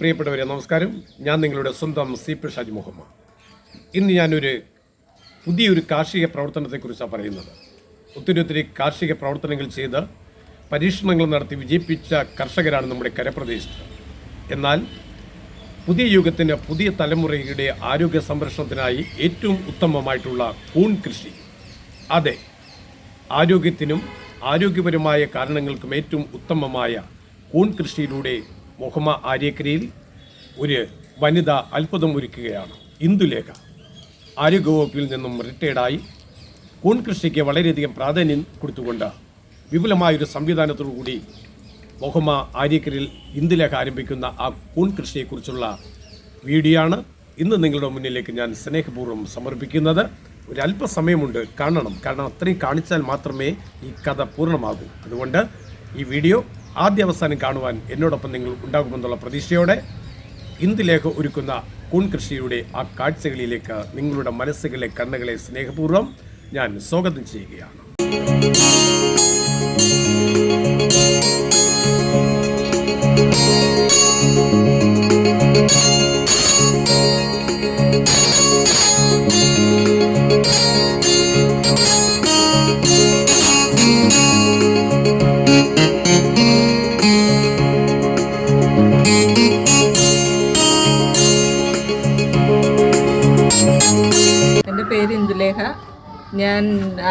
പ്രിയപ്പെട്ടവരെ നമസ്കാരം. ഞാൻ നിങ്ങളുടെ സ്വന്തം സി പി ഷാജി മുഹമ്മദ്. ഇന്ന് ഞാനൊരു പുതിയൊരു കാർഷിക പ്രവർത്തനത്തെക്കുറിച്ചാണ് പറയുന്നത്. ഒത്തിരി ഒത്തിരി കാർഷിക പ്രവർത്തനങ്ങൾ ചെയ്ത് പരീക്ഷണങ്ങൾ നടത്തി വിജയിപ്പിച്ച കർഷകരാണ് നമ്മുടെ കരപ്രദേശത്ത്. എന്നാൽ പുതിയ യുഗത്തിന് പുതിയ തലമുറയുടെ ആരോഗ്യ സംരക്ഷണത്തിനായി ഏറ്റവും ഉത്തമമായിട്ടുള്ള കൂൺ കൃഷി. അതെ ആരോഗ്യത്തിനും ആരോഗ്യപരമായ കാരണങ്ങൾക്കും ഏറ്റവും ഉത്തമമായ കൂൺ കൃഷിയിലൂടെ മുഹമ്മ ആര്യക്കരയിൽ ഒരു വനിത അത്ഭുതം ഒരുക്കുകയാണ്. ഇന്ദുലേഖ. ആരോഗ്യവകുപ്പിൽ നിന്നും റിട്ടയർഡായി കൂൺ കൃഷിക്ക് വളരെയധികം പ്രാധാന്യം കൊടുത്തുകൊണ്ട് വിപുലമായൊരു സംവിധാനത്തോടു കൂടി മുഹമ്മ ആര്യക്കരയിൽ ഇന്ദുലേഖ ആരംഭിക്കുന്ന ആ കൂൺ കൃഷിയെക്കുറിച്ചുള്ള വീഡിയോ ആണ് ഇന്ന് നിങ്ങളുടെ മുന്നിലേക്ക് ഞാൻ സ്നേഹപൂർവം സമർപ്പിക്കുന്നത്. ഒരു കാണണം. കാരണം അത്രയും കാണിച്ചാൽ മാത്രമേ ഈ കഥ പൂർണമാകൂ. അതുകൊണ്ട് ഈ വീഡിയോ ആദ്യ അവസാനം കാണുവാൻ എന്നോടൊപ്പം നിങ്ങൾ ഉണ്ടാകുമെന്നുള്ള പ്രതീക്ഷയോടെ ഇന്ദുലേഖ ഒരുക്കുന്ന കൂൺ കൃഷിയുടെ ആ കാഴ്ചകളിലേക്ക് നിങ്ങളുടെ മനസ്സുകളെ കണ്ണുകളെ സ്നേഹപൂർവം ഞാൻ സ്വാഗതം ചെയ്യുകയാണ്.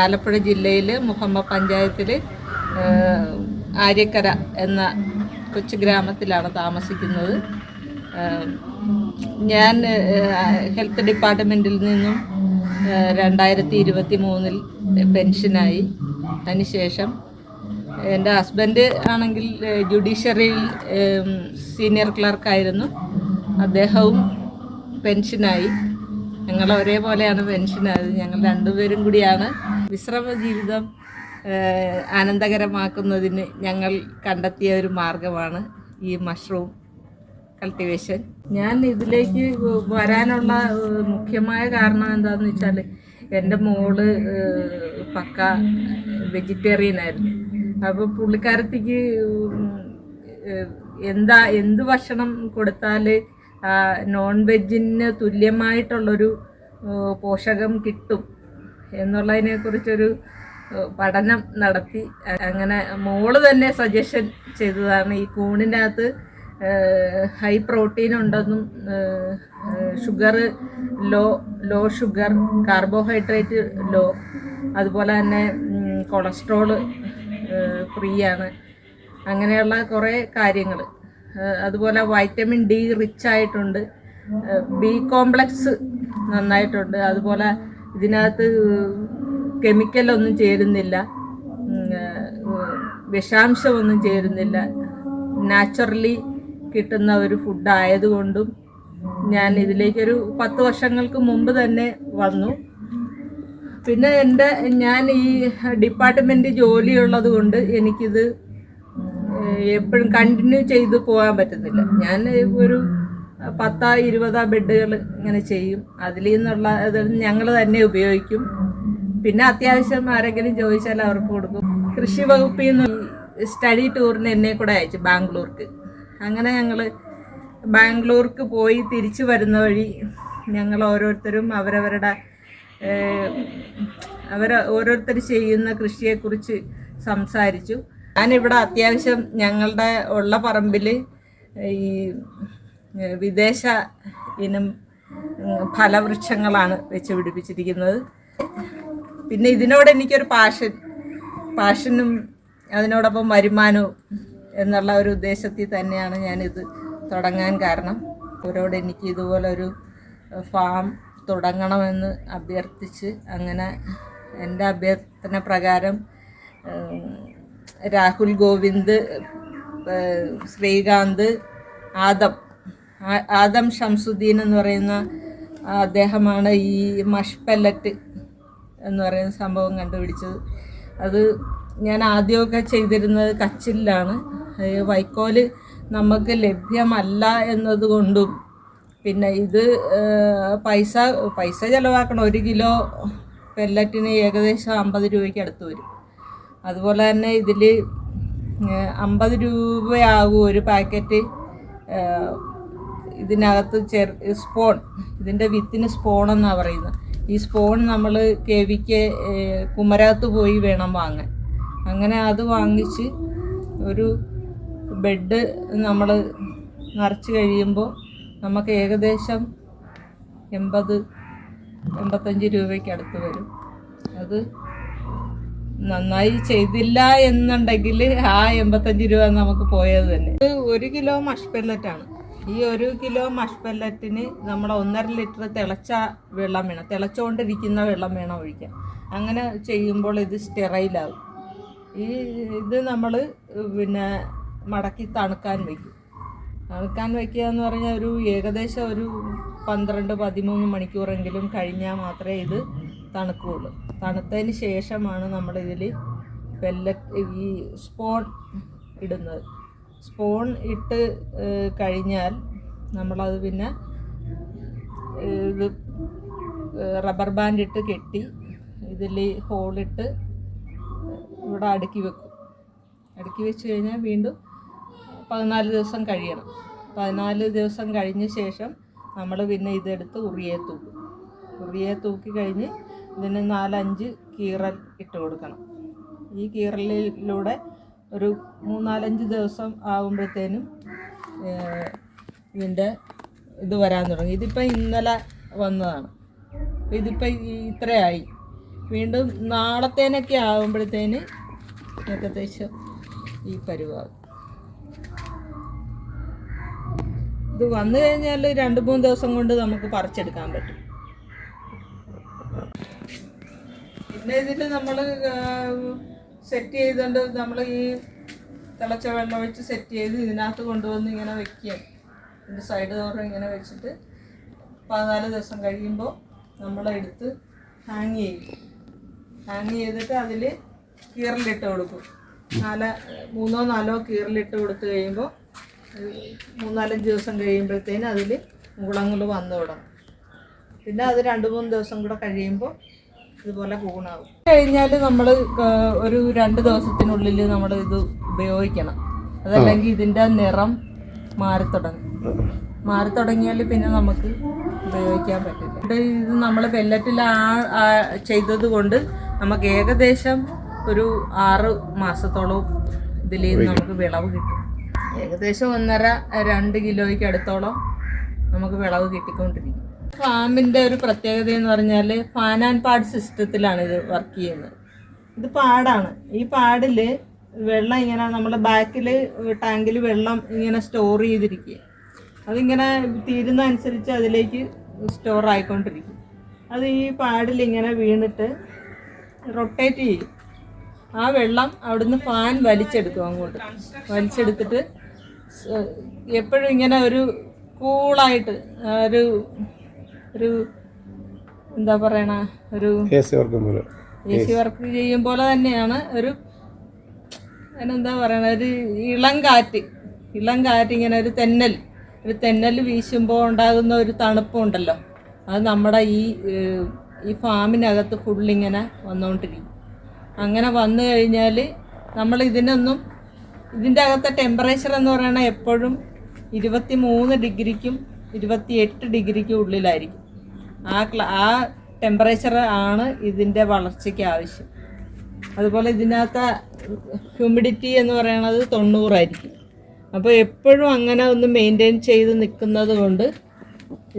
ആലപ്പുഴ ജില്ലയിൽ മുഹമ്മ പഞ്ചായത്തിൽ ആര്യക്കര എന്ന കൊച്ചു ഗ്രാമത്തിലാണ് താമസിക്കുന്നത്. ഞാൻ ഹെൽത്ത് ഡിപ്പാർട്ട്മെന്റിൽ നിന്നും രണ്ടായിരത്തി ഇരുപത്തി മൂന്നിൽ പെൻഷനായി. അതിനുശേഷം എന്റെ ഹസ്ബൻഡ് ആണെങ്കിൽ ജുഡീഷ്യറിയിൽ സീനിയർ ക്ലർക്കായിരുന്നു. അദ്ദേഹവും പെൻഷനായി. ഞങ്ങൾ ഒരേപോലെയാണ് പെൻഷനായത് ഞങ്ങൾ രണ്ടുപേരും കൂടിയാണ്. വിശ്രമ ജീവിതം ആനന്ദകരമാക്കുന്നതിന് ഞങ്ങൾ കണ്ടെത്തിയ ഒരു മാർഗമാണ് ഈ മഷ്റൂം കൾട്ടിവേഷൻ. ഞാൻ ഇതിലേക്ക് വരാനുള്ള മുഖ്യമായ കാരണം എന്താണെന്ന് വെച്ചാൽ എന്റെ മോൾ പക്ക വെജിറ്റേറിയൻ ആയിരുന്നു. അപ്പോൾ പുള്ളിക്കാരത്തിക്ക് എന്താ എന്ത് ഭക്ഷണം കൊടുത്താൽ നോൺ വെജിന് തുല്യമായിട്ടുള്ളൊരു പോഷകം കിട്ടും എന്നുള്ളതിനെ കുറിച്ചൊരു പഠനം നടത്തി. അങ്ങനെ മോൾ തന്നെ സജഷൻ ചെയ്തതാണ്. ഈ കൂണിന്റെ അകത്ത് ഹൈ പ്രോട്ടീൻ ഉണ്ടെന്നും sugar low low sugar carbohydrate low അതുപോലെ തന്നെ കൊളസ്ട്രോൾ ഫ്രീ ആണ്. അങ്ങനെയുള്ള കുറേ കാര്യങ്ങൾ അതുപോലെ വൈറ്റമിൻ ഡി റിച്ച് ആയിട്ടുണ്ട്. ബി കോംപ്ലക്സ് നന്നായിട്ടുണ്ട്. അതുപോലെ ഇതിനകത്ത് കെമിക്കലൊന്നും ചേരുന്നില്ല. വിഷാംശമൊന്നും ചേരുന്നില്ല. നാച്ചുറലി കിട്ടുന്ന ഒരു ഫുഡ് ആയതുകൊണ്ടും ഞാൻ ഇതിലേക്കൊരു പത്ത് വർഷങ്ങൾക്ക് മുമ്പ് തന്നെ വന്നു. പിന്നെ എന്റെ ഞാൻ ഈ ഡിപ്പാർട്ട്മെന്റ് ജോലിയുള്ളത് കൊണ്ട് എനിക്കിത് എപ്പോഴും കണ്ടിന്യൂ ചെയ്ത് പോകാൻ പറ്റുന്നില്ല ഞാൻ ഒരു പത്താ ഇരുപതാ ബെഡുകൾ ഇങ്ങനെ ചെയ്യും. അതിൽ നിന്നുള്ള അത് ഞങ്ങൾ തന്നെ ഉപയോഗിക്കും. പിന്നെ അത്യാവശ്യം ആരെങ്കിലും ചോദിച്ചാൽ അവർക്ക് കൊടുക്കും. കൃഷി വകുപ്പിൽ നിന്ന് സ്റ്റഡി ടൂറിന് എന്നെ കൂടെ അയച്ചു ബാംഗ്ലൂർക്ക്. അങ്ങനെ ഞങ്ങൾ ബാംഗ്ലൂർക്ക് പോയി തിരിച്ചു വരുന്ന വഴി ഞങ്ങൾ ഓരോരുത്തരും അവരവരുടെ അവർ ഓരോരുത്തർ ചെയ്യുന്ന കൃഷിയെക്കുറിച്ച് സംസാരിച്ചു. ഞാനിവിടെ അത്യാവശ്യം ഞങ്ങളുടെ ഉള്ള പറമ്പിൽ ഈ വിദേശ ഇനം ഫലവൃക്ഷങ്ങളാണ് വെച്ച് പിടിപ്പിച്ചിരിക്കുന്നത്. പിന്നെ ഇതിനോട് എനിക്കൊരു പാഷൻ പാഷനും അതിനോടൊപ്പം വരുമാനവും എന്നുള്ള ഒരു ഉദ്ദേശത്തിൽ തന്നെയാണ് ഞാനിത് തുടങ്ങാൻ കാരണം. അവരോട് എനിക്ക് ഇതുപോലെ ഒരു ഫാം തുടങ്ങണമെന്ന് അഭ്യർത്ഥിച്ച് അങ്ങനെ എന്റെ അഭ്യർത്ഥന പ്രകാരം രാഹുൽ ഗോവിന്ദ് ശ്രീകാന്ത് ആദം. ആദം ഷംസുദ്ദീൻ എന്ന് പറയുന്ന അദ്ദേഹമാണ് ഈ മഷ് പെല്ലറ്റ് എന്ന് പറയുന്ന സംഭവം കണ്ടുപിടിച്ചത്. അത് ഞാൻ ആദ്യമൊക്കെ ചെയ്തിരുന്നത് കച്ചിലാണ് വൈക്കോൽ നമുക്ക് ലഭ്യമല്ല എന്നതുകൊണ്ടും പിന്നെ ഇത് പൈസ പൈസ ചിലവാക്കണം ഒരു കിലോ പെല്ലറ്റിന് ഏകദേശം അമ്പത് രൂപയ്ക്ക് അടുത്ത് വരും. അതുപോലെ തന്നെ ഇതിൽ അമ്പത് രൂപയാകും ഒരു പാക്കറ്റ്. ഇതിനകത്ത് ചെറു സ്പോൺ ഇതിന്റെ വിത്തിന് സ്പോൺ എന്നാണ് പറയുന്നത്. ഈ സ്പോൺ നമ്മൾ കെ വിക്ക് കുമരകത്ത് പോയി വേണം വാങ്ങാൻ. അങ്ങനെ അത് വാങ്ങിച്ച് ഒരു ബെഡ് നമ്മൾ നിറച്ച് കഴിയുമ്പോൾ നമുക്ക് ഏകദേശം എൺപത് എൺപത്തഞ്ച് രൂപയ്ക്ക് അടുത്ത് വരും. അത് നന്നായി ചെയ്തില്ല എന്നുണ്ടെങ്കിൽ ആ എൺപത്തഞ്ച് രൂപ നമുക്ക് പോയത് തന്നെ. ഇത് ഒരു കിലോ മഷ് പെല്ലറ്റാണ് ഈ ഒരു കിലോ മഷ് പെല്ലറ്റിന് നമ്മൾ ഒന്നര ലിറ്റർ തിളച്ച വെള്ളം വേണം. തിളച്ചുകൊണ്ടിരിക്കുന്ന വെള്ളം വേണം ഒഴിക്കാൻ. അങ്ങനെ ചെയ്യുമ്പോൾ ഇത് സ്റ്റെറൈലാകും. ഈ ഇത് നമ്മൾ പിന്നെ മടക്കി തണുക്കാൻ വയ്ക്കും. തണുക്കാൻ വയ്ക്കുക എന്ന് പറഞ്ഞാൽ ഒരു ഏകദേശം ഒരു പന്ത്രണ്ട് പതിമൂന്ന് മണിക്കൂറെങ്കിലും കഴിഞ്ഞാൽ മാത്രമേ ഇത് തണുക്കുകയുള്ളൂ തണുത്തതിന് ശേഷമാണ് നമ്മൾ ഇതിൽ പെല്ലറ്റ് ഈ സ്പോൺ ഇടുന്നത്. സ്പോൺ ഇട്ട് കഴിഞ്ഞാൽ നമ്മളത് പിന്നെ ഇത് റബ്ബർ ബാൻഡ് ഇട്ട് കെട്ടി ഇതിൽ ഹോളിട്ട് ഇവിടെ അടുക്കി വെക്കും. അടുക്കി വെച്ച് കഴിഞ്ഞാൽ വീണ്ടും പതിനാല് ദിവസം കഴിയണം. പതിനാല് ദിവസം കഴിഞ്ഞ ശേഷം നമ്മൾ പിന്നെ ഇതെടുത്ത് ഉറിയെ തൂക്കും. ഉറിയെ തൂക്കി കഴിഞ്ഞ് ഇതിന് നാലഞ്ച് കീറൽ ഇട്ട് കൊടുക്കണം. ഈ കീറലിലൂടെ ഒരു മൂന്നാലഞ്ച് ദിവസം ആകുമ്പോഴത്തേനും ഇതിന്റെ ഇത് വരാൻ തുടങ്ങി. ഇതിപ്പോൾ ഇന്നലെ വന്നതാണ്. ഇതിപ്പോൾ ഇത്രയായി. വീണ്ടും നാളത്തേനൊക്കെ ആകുമ്പോഴത്തേന് ഏകദേശം ഈ പരുവാകും ഇത് വന്നു കഴിഞ്ഞാൽ രണ്ട് മൂന്ന് ദിവസം കൊണ്ട് നമുക്ക് പറിച്ചെടുക്കാൻ പറ്റും. പിന്നെ ഇതിൽ നമ്മൾ സെറ്റ് ചെയ്തുകൊണ്ട് നമ്മൾ ഈ തിളച്ച വെള്ളം ഒഴിച്ച് സെറ്റ് ചെയ്ത് ഇതിനകത്ത് കൊണ്ടുവന്ന് ഇങ്ങനെ വെക്കുക. ഇതിന്റെ സൈഡ് തോറും ഇങ്ങനെ വെച്ചിട്ട് പതിനാല് ദിവസം കഴിയുമ്പോൾ നമ്മളെടുത്ത് ഹാങ് ചെയ്യും. ഹാങ് ചെയ്തിട്ട് അതിൽ കീറലിട്ട് കൊടുക്കും. നാല് മൂന്നോ നാലോ കീറലിട്ട് കൊടുത്തു കഴിയുമ്പോൾ മൂന്നാലഞ്ച് ദിവസം കഴിയുമ്പോഴത്തേന് അതിൽ മുളങ്ങൾ വന്നു തുടങ്ങും. പിന്നെ അത് രണ്ട് മൂന്ന് ദിവസം കൂടെ കഴിയുമ്പോൾ ഇതുപോലെ കൂണാവും. കഴിഞ്ഞാൽ നമ്മൾ ഒരു രണ്ട് ദിവസത്തിനുള്ളിൽ നമ്മൾ ഇത് ഉപയോഗിക്കണം. അതല്ലെങ്കിൽ ഇതിന്റെ നിറം മാറി തുടങ്ങും. മാറി തുടങ്ങിയാൽ പിന്നെ നമുക്ക് ഉപയോഗിക്കാൻ പറ്റില്ല. ഇത് ഇത് നമ്മൾ പെല്ലറ്റിൽ ആ ചെയ്തത് കൊണ്ട് നമുക്ക് ഏകദേശം ഒരു ആറ് മാസത്തോളം ഇതിൽ നമുക്ക് വിളവ് കിട്ടും. ഏകദേശം ഒന്നര രണ്ട് കിലോയ്ക്ക് അടുത്തോളം നമുക്ക് വിളവ് കിട്ടിക്കൊണ്ടിരിക്കും. ഫാമിന്റെ ഒരു പ്രത്യേകത എന്ന് പറഞ്ഞാൽ ഫാൻ ആൻഡ് പാഡ് സിസ്റ്റത്തിലാണ് ഇത് വർക്ക് ചെയ്യുന്നത്. ഇത് പാടാണ്. ഈ പാടിൽ വെള്ളം ഇങ്ങനെ നമ്മുടെ ബാക്കിൽ ടാങ്കിൽ വെള്ളം ഇങ്ങനെ സ്റ്റോർ ചെയ്തിരിക്കുക. അതിങ്ങനെ തീരുന്ന അനുസരിച്ച് അതിലേക്ക് സ്റ്റോർ ആയിക്കൊണ്ടിരിക്കും. അത് ഈ പാടിൽ ഇങ്ങനെ വീണിട്ട് റൊട്ടേറ്റ് ചെയ്യും. ആ വെള്ളം അവിടുന്ന് ഫാൻ വലിച്ചെടുക്കും അങ്ങോട്ട്. വലിച്ചെടുത്തിട്ട് എപ്പോഴും ഇങ്ങനെ ഒരു കൂളായിട്ട് ഒരു ഒരു എന്താ പറയണ ഒരു എ സി വർക്കും ചെയ്യും പോലെ തന്നെയാണ് ഒരു അതിനെന്താ പറയണ ഒരു ഇളം കാറ്റ് ഇളം കാറ്റ് ഇങ്ങനെ ഒരു തെന്നൽ ഒരു തെന്നൽ വീശുമ്പോൾ ഉണ്ടാകുന്ന ഒരു തണുപ്പുണ്ടല്ലോ അത് നമ്മുടെ ഈ ഈ ഫാമിനകത്ത് ഫുള്ളിങ്ങനെ വന്നുകൊണ്ടിരിക്കും അങ്ങനെ വന്നു കഴിഞ്ഞാൽ നമ്മൾ ഇതിനൊന്നും ഇതിന്റെ അകത്തെ ടെമ്പറേച്ചർ എന്ന് പറയുന്നത് എപ്പോഴും ഇരുപത്തി മൂന്ന് ഡിഗ്രിക്കും ഇരുപത്തി എട്ട് ഡിഗ്രിക്കും ഉള്ളിലായിരിക്കും. ആ ആ ടെമ്പറേച്ചർ ആണ് ഇതിന്റെ വളർച്ചയ്ക്ക് ആവശ്യം. അതുപോലെ ഇതിനകത്ത് ഹ്യൂമിഡിറ്റി എന്ന് പറയുന്നത് തൊണ്ണൂറായിരിക്കും. അപ്പോൾ എപ്പോഴും അങ്ങനെ ഒന്ന് മെയിന്റെയിൻ ചെയ്ത് നിൽക്കുന്നത് കൊണ്ട്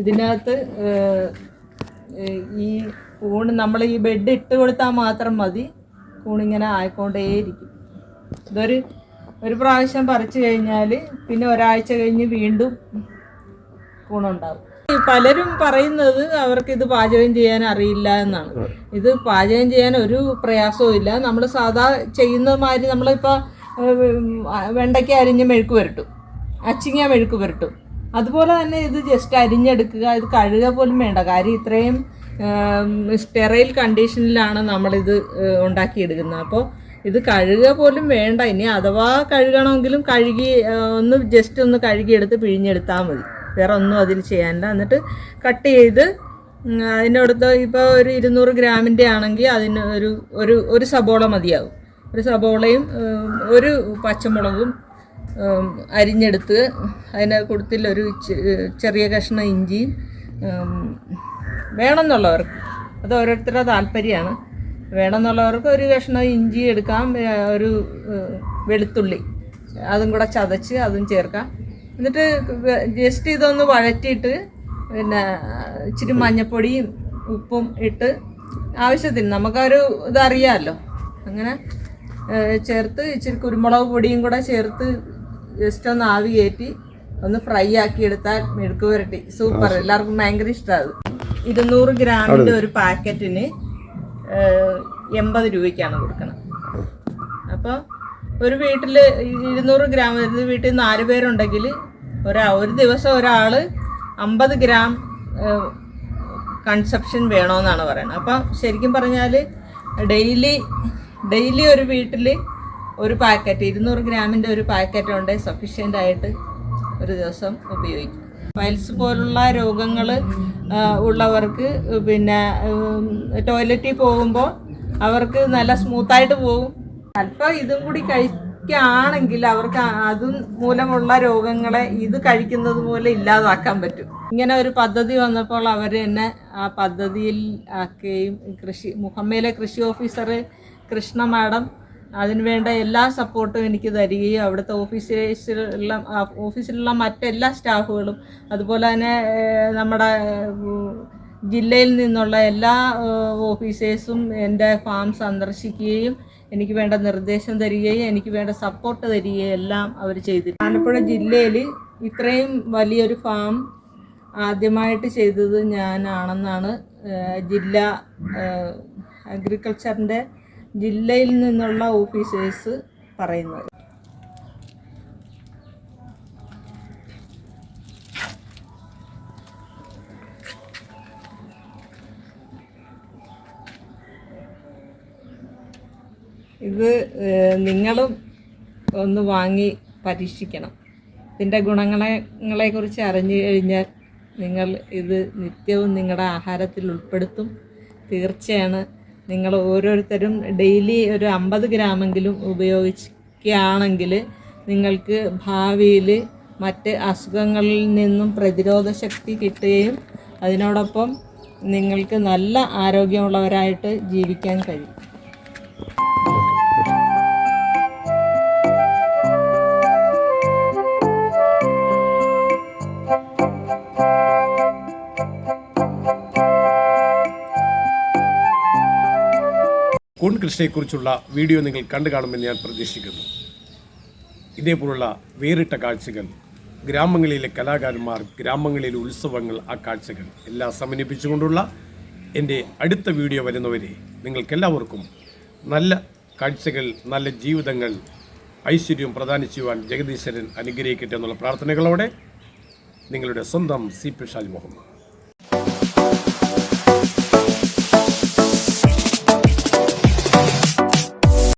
ഇതിനകത്ത് ഈ കൂണ് നമ്മൾ ഈ ബെഡ് ഇട്ട് കൊടുത്താൽ മാത്രം മതി. കൂണിങ്ങനെ ആയിക്കൊണ്ടേയിരിക്കും. ഇതൊരു ഒരു പ്രാവശ്യം പറിച്ചു കഴിഞ്ഞാൽ പിന്നെ ഒരാഴ്ച കഴിഞ്ഞ് വീണ്ടും ഗുണമുണ്ടാവും പലരും പറയുന്നത് അവർക്ക് ഇത് പാചകം ചെയ്യാൻ അറിയില്ല എന്നാണ്. ഇത് പാചകം ചെയ്യാൻ ഒരു പ്രയാസവും ഇല്ല. നമ്മൾ സാധാ ചെയ്യുന്ന മാതിരി നമ്മളിപ്പോൾ വെണ്ടയ്ക്ക അരിഞ്ഞ് മെഴുക്ക് പുരട്ടും. അച്ചിങ്ങ മെഴുക്ക് പുരട്ടും. അതുപോലെ തന്നെ ഇത് ജസ്റ്റ് അരിഞ്ഞെടുക്കുക ഇത് കഴുക പോലും വേണ്ട. കാര്യം ഇത്രയും സ്റ്റെറൈൽ കണ്ടീഷനിലാണ് നമ്മളിത് ഉണ്ടാക്കിയെടുക്കുന്നത്. അപ്പോൾ ഇത് കഴുക പോലും വേണ്ട. ഇനി അഥവാ കഴുകണമെങ്കിലും കഴുകി ഒന്ന് ജസ്റ്റ് ഒന്ന് കഴുകിയെടുത്ത് പിഴിഞ്ഞെടുത്താൽ മതി. വേറെ ഒന്നും അതിൽ ചെയ്യാനില്ല. എന്നിട്ട് കട്ട് ചെയ്ത് അതിനടുത്ത് ഇപ്പോൾ ഒരു ഇരുന്നൂറ് ഗ്രാമിന്റെ ആണെങ്കിൽ അതിന് ഒരു ഒരു ഒരു സബോള മതിയാകും ഒരു സബോളയും ഒരു പച്ചമുളകും അരിഞ്ഞെടുത്ത് അതിനെ കൊടുത്തില്ലൊരു ചെറിയ കഷ്ണം ഇഞ്ചിയും വേണമെന്നുള്ളവർക്ക്. അത് ഓരോരുത്തരുടെ താല്പര്യമാണ്. വേണമെന്നുള്ളവർക്ക് ഒരു കഷ്ണം ഇഞ്ചി എടുക്കാം ഒരു വെളുത്തുള്ളി. അതും കൂടെ ചതച്ച് അതും ചേർക്കാം. എന്നിട്ട് ജസ്റ്റ് ഇതൊന്ന് വഴറ്റിയിട്ട് പിന്നെ ഇച്ചിരി മഞ്ഞപ്പൊടിയും ഉപ്പും ഇട്ട് ആവശ്യത്തിന് നമുക്കൊരു ഇതറിയാമല്ലോ അങ്ങനെ ചേർത്ത് ഇച്ചിരി കുരുമുളക് പൊടിയും കൂടെ ചേർത്ത് ജസ്റ്റ് ഒന്ന് ആവി കയറ്റി ഒന്ന് ഫ്രൈ ആക്കി എടുത്താൽ മെഴുക്ക് പുരട്ടി. സൂപ്പർ. എല്ലാവർക്കും ഭയങ്കര ഇഷ്ടമാണ് ഇരുന്നൂറ് ഗ്രാമിന്റെ ഒരു പാക്കറ്റിന് എൺപത് രൂപയ്ക്കാണ് കൊടുക്കുന്നത് അപ്പോൾ ഒരു വീട്ടിൽ ഇരുന്നൂറ് ഗ്രാം ഒരു വീട്ടിൽ നാല് പേരുണ്ടെങ്കിൽ ഒരാ ഒരു ദിവസം ഒരാൾ അമ്പത് ഗ്രാം കൺസപ്ഷൻ വേണമെന്നാണ് പറയുന്നത്. അപ്പം ശരിക്കും പറഞ്ഞാൽ ഡെയിലി ഡെയിലി ഒരു വീട്ടിൽ ഒരു പാക്കറ്റ് ഇരുന്നൂറ് ഗ്രാമിന്റെ ഒരു പാക്കറ്റ് ഉണ്ട് സഫീഷ്യന്റ് ആയിട്ട് ഒരു ദിവസം ഉപയോഗിക്കും. പൈൽസ് പോലുള്ള രോഗങ്ങൾ ഉള്ളവർക്ക് പിന്നെ ടോയ്ലറ്റിൽ പോകുമ്പോൾ അവർക്ക് നല്ല സ്മൂത്തായിട്ട് പോകും. അല്പം ഇതും കൂടി കഴിക്കുകയാണെങ്കിൽ അവർക്ക് അതും മൂലമുള്ള രോഗങ്ങളെ ഇത് കഴിക്കുന്നത് മൂലം ഇല്ലാതാക്കാൻ പറ്റും. ഇങ്ങനെ ഒരു പദ്ധതി വന്നപ്പോൾ അവർ എന്നെ ആ പദ്ധതിയിൽ ആക്കുകയും കൃഷി മുഹമ്മയിലെ കൃഷി ഓഫീസർ കൃഷ്ണ മാഡം അതിനുവേണ്ട എല്ലാ സപ്പോർട്ടും എനിക്ക് തരികയും അവിടുത്തെ ഓഫീസേഴ്സിലുള്ള ഓഫീസിലുള്ള മറ്റെല്ലാ സ്റ്റാഫുകളും അതുപോലെ തന്നെ നമ്മുടെ ജില്ലയിൽ നിന്നുള്ള എല്ലാ ഓഫീസേഴ്സും എന്റെ ഫാം സന്ദർശിക്കുകയും എനിക്ക് വേണ്ട നിർദ്ദേശം തരികയും എനിക്ക് വേണ്ട സപ്പോർട്ട് തരികയും എല്ലാം അവർ ചെയ്തിട്ടുണ്ട് ആലപ്പുഴ ജില്ലയിൽ ഇത്രയും വലിയൊരു ഫാം ആദ്യമായിട്ട് ചെയ്തത് ഞാനാണെന്നാണ്. ജില്ലാ അഗ്രികൾച്ചറിന്റെ ജില്ലയിൽ നിന്നുള്ള ഓഫീസേഴ്സ് പറയുന്നത്. ഇത് നിങ്ങളും ഒന്ന് വാങ്ങി പരീക്ഷിക്കണം. ഇതിന്റെ ഗുണങ്ങളെ കുറിച്ച് അറിഞ്ഞു കഴിഞ്ഞാൽ നിങ്ങൾ ഇത് നിത്യവും നിങ്ങളുടെ ആഹാരത്തിൽ ഉൾപ്പെടുത്തും. തീർച്ചയാണ്. നിങ്ങൾ ഓരോരുത്തരും ഡെയിലി ഒരു അമ്പത് ഗ്രാമെങ്കിലും ഉപയോഗിക്കുകയാണെങ്കിൽ നിങ്ങൾക്ക് ഭാവിയിൽ മറ്റ് അസുഖങ്ങളിൽ നിന്നും പ്രതിരോധ ശക്തി കിട്ടുകയും അതിനോടൊപ്പം നിങ്ങൾക്ക് നല്ല ആരോഗ്യമുള്ളവരായിട്ട് ജീവിക്കാൻ കഴിയും. കൂൺ കൃഷിയെക്കുറിച്ചുള്ള വീഡിയോ നിങ്ങൾ കണ്ടു കാണുമെന്ന് ഞാൻ പ്രതീക്ഷിക്കുന്നു. ഇതേപോലുള്ള വേറിട്ട കാഴ്ചകൾ ഗ്രാമങ്ങളിലെ കലാകാരന്മാർ ഗ്രാമങ്ങളിലെ ഉത്സവങ്ങൾ ആ കാഴ്ചകൾ എല്ലാം സമന്വയിപ്പിച്ചുകൊണ്ടുള്ള എന്റെ അടുത്ത വീഡിയോ വരുന്നവരെ നിങ്ങൾക്കെല്ലാവർക്കും നല്ല കാഴ്ചകൾ നല്ല ജീവിതങ്ങൾ ഐശ്വര്യം പ്രദാനം ചെയ്യുവാൻ ജഗദീശ്വരൻ അനുഗ്രഹിക്കട്ടെ എന്നുള്ള പ്രാർത്ഥനകളോടെ നിങ്ങളുടെ സ്വന്തം സി പി ഷാജ് മുഹമ്മദ്.